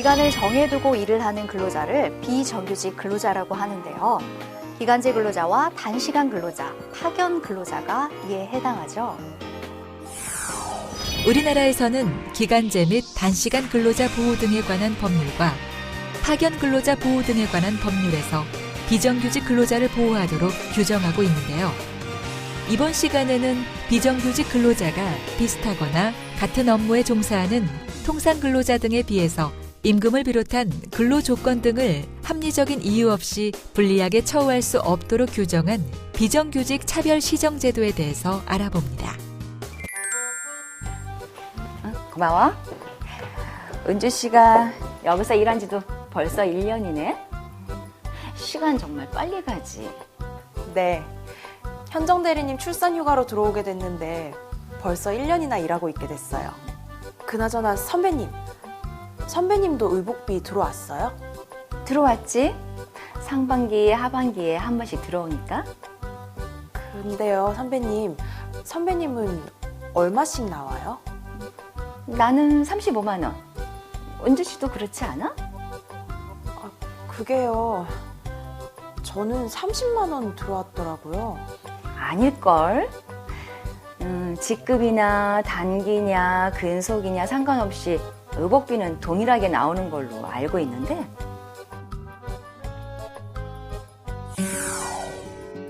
기간을 정해두고 일을 하는 근로자를 비정규직 근로자라고 하는데요. 기간제 근로자와 단시간 근로자, 파견 근로자가 이에 해당하죠. 우리나라에서는 기간제 및 단시간 근로자 보호 등에 관한 법률과 파견 근로자 보호 등에 관한 법률에서 비정규직 근로자를 보호하도록 규정하고 있는데요. 이번 시간에는 비정규직 근로자가 비슷하거나 같은 업무에 종사하는 통상 근로자 등에 비해서 임금을 비롯한 근로 조건 등을 합리적인 이유 없이 불리하게 처우할 수 없도록 규정한 비정규직 차별 시정 제도에 대해서 알아봅니다. 고마워. 은주 씨가 여기서 일한 지도 벌써 1년이네. 시간 정말 빨리 가지. 네. 현정 대리님 출산 휴가로 들어오게 됐는데 벌써 1년이나 일하고 있게 됐어요. 그나저나 선배님. 선배님도 의복비 들어왔어요? 들어왔지? 상반기, 하반기에 한 번씩 들어오니까. 근데요, 선배님. 선배님은 얼마씩 나와요? 나는 35만 원. 은주 씨도 그렇지 않아? 그게요. 저는 30만 원 들어왔더라고요. 아닐걸? 음, 직급이나 단기냐 근속이냐 상관없이 의복비는 동일하게 나오는 걸로 알고 있는데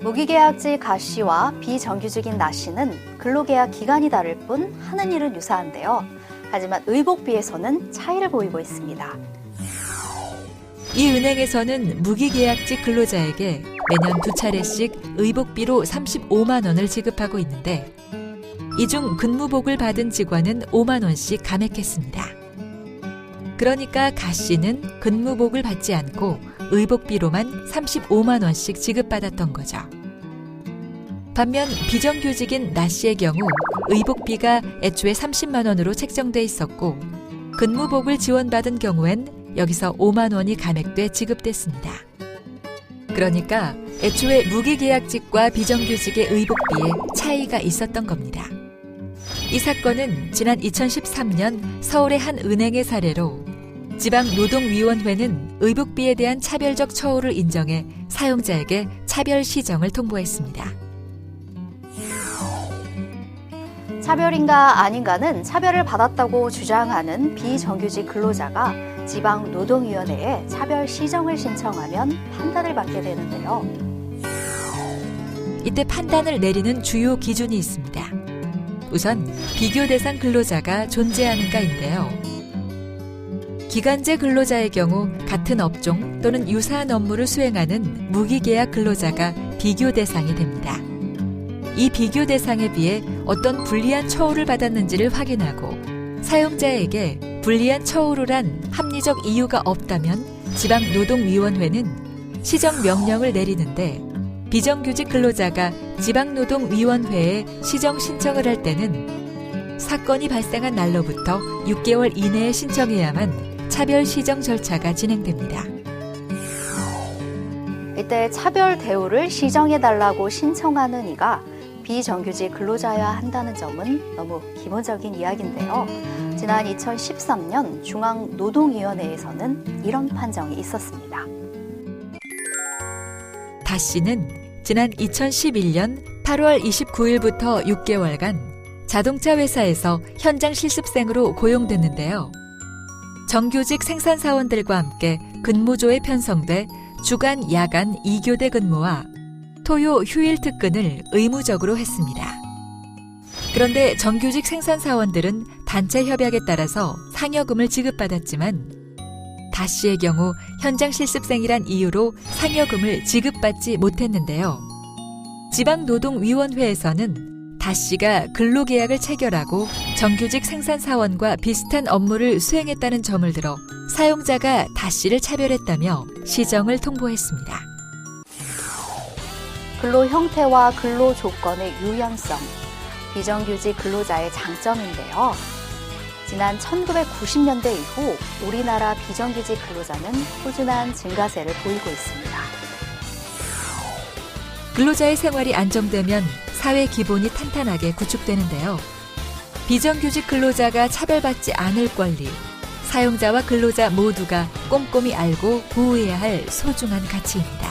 무기계약직 가 씨와 비정규직인 나 씨는 근로계약 기간이 다를 뿐 하는 일은 유사한데요. 하지만 의복비에서는 차이를 보이고 있습니다. 이 은행에서는 무기계약직 근로자에게 매년 두 차례씩 의복비로 35만 원을 지급하고 있는데 이 중 근무복을 받은 직원은 5만 원씩 감액했습니다. 그러니까 가 씨는 근무복을 받지 않고 의복비로만 35만 원씩 지급받았던 거죠. 반면 비정규직인 나 씨의 경우 의복비가 애초에 30만 원으로 책정돼 있었고 근무복을 지원받은 경우엔 여기서 5만 원이 감액돼 지급됐습니다. 그러니까 애초에 무기계약직과 비정규직의 의복비에 차이가 있었던 겁니다. 이 사건은 지난 2013년 서울의 한 은행의 사례로 지방노동위원회는 의복비에 대한 차별적 처우를 인정해 사용자에게 차별 시정을 통보했습니다. 차별인가 아닌가는 차별을 받았다고 주장하는 비정규직 근로자가 지방노동위원회에 차별 시정을 신청하면 판단을 받게 되는데요. 이때 판단을 내리는 주요 기준이 있습니다. 우선 비교 대상 근로자가 존재하는가인데요. 기간제 근로자의 경우 같은 업종 또는 유사한 업무를 수행하는 무기계약 근로자가 비교 대상이 됩니다. 이 비교 대상에 비해 어떤 불리한 처우를 받았는지를 확인하고 사용자에게 불리한 처우를 한 합리적 이유가 없다면 지방노동위원회는 시정 명령을 내리는데 비정규직 근로자가 지방노동위원회에 시정 신청을 할 때는 사건이 발생한 날로부터 6개월 이내에 신청해야만 차별 시정 절차가 진행됩니다. 이때 차별 대우를 시정해달라고 신청하는 이가 비정규직 근로자여야 한다는 점은 너무 기본적인 이야기인데요. 지난 2013년 중앙노동위원회에서는 이런 판정이 있었습니다. 다 씨는 지난 2011년 8월 29일부터 6개월간 자동차 회사에서 현장 실습생으로 고용됐는데요. 정규직 생산사원들과 함께 근무조에 편성돼 주간, 야간 2교대 근무와 토요 휴일 특근을 의무적으로 했습니다. 그런데 정규직 생산사원들은 단체 협약에 따라서 상여금을 지급받았지만 다 씨의 경우 현장 실습생이란 이유로 상여금을 지급받지 못했는데요. 지방노동위원회에서는 다 씨가 근로계약을 체결하고 정규직 생산사원과 비슷한 업무를 수행했다는 점을 들어 사용자가 다 씨를 차별했다며 시정을 통보했습니다. 근로 형태와 근로 조건의 유연성, 비정규직 근로자의 장점인데요. 지난 1990년대 이후 우리나라 비정규직 근로자는 꾸준한 증가세를 보이고 있습니다. 근로자의 생활이 안정되면 사회 기본이 탄탄하게 구축되는데요. 비정규직 근로자가 차별받지 않을 권리, 사용자와 근로자 모두가 꼼꼼히 알고 보호해야 할 소중한 가치입니다.